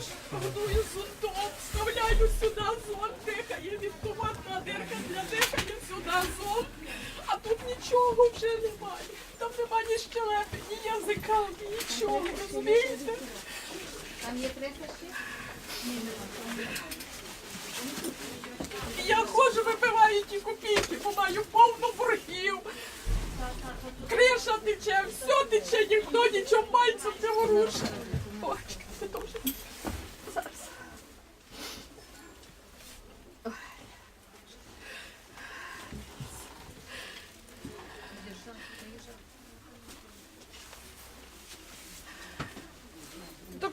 розумієш? Годую зонтом, вставляю сюди зонт, дихає від туманна дирка для дихання сюди зонт. А тут нічого вже немає. Там немає ні щелепи, ні язика, ні нічого, розумієте? Там є криша ще? Я ходжу, випиваю ті копійки, бо маю повну боргів. Криша тече, все тече, ніхто нічого пальцем не ворушить.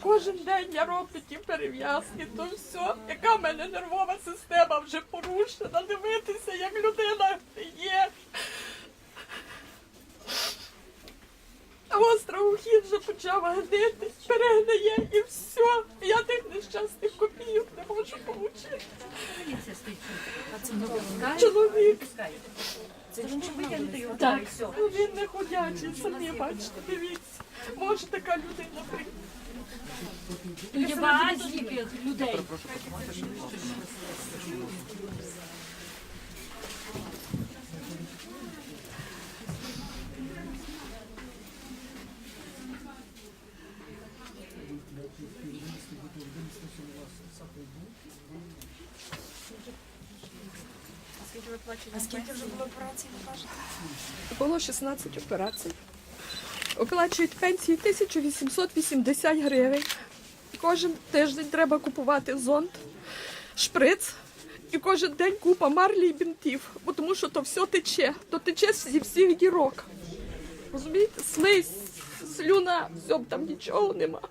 Кожен день я роблю ті перев'язки, то все, яка в мене нервова система вже порушена, дивитися, як людина є. А остроухід вже почав гнити, перегниє і все. Я тих нещасних копійок не можу отримати. Чоловік. Так, ну він не ходячий, самі бачите, дивіться. Може така людина прийти. Є багато таких людей. Було 16 операцій. Оплачують пенсії 1880 гривень. Кожен тиждень треба купувати зонт, шприц. І кожен день купа марлі і бінтів, бо тому що то все тече, то тече зі всіх дірок. Розумієте? Слизь, слюна, все, там нічого нема.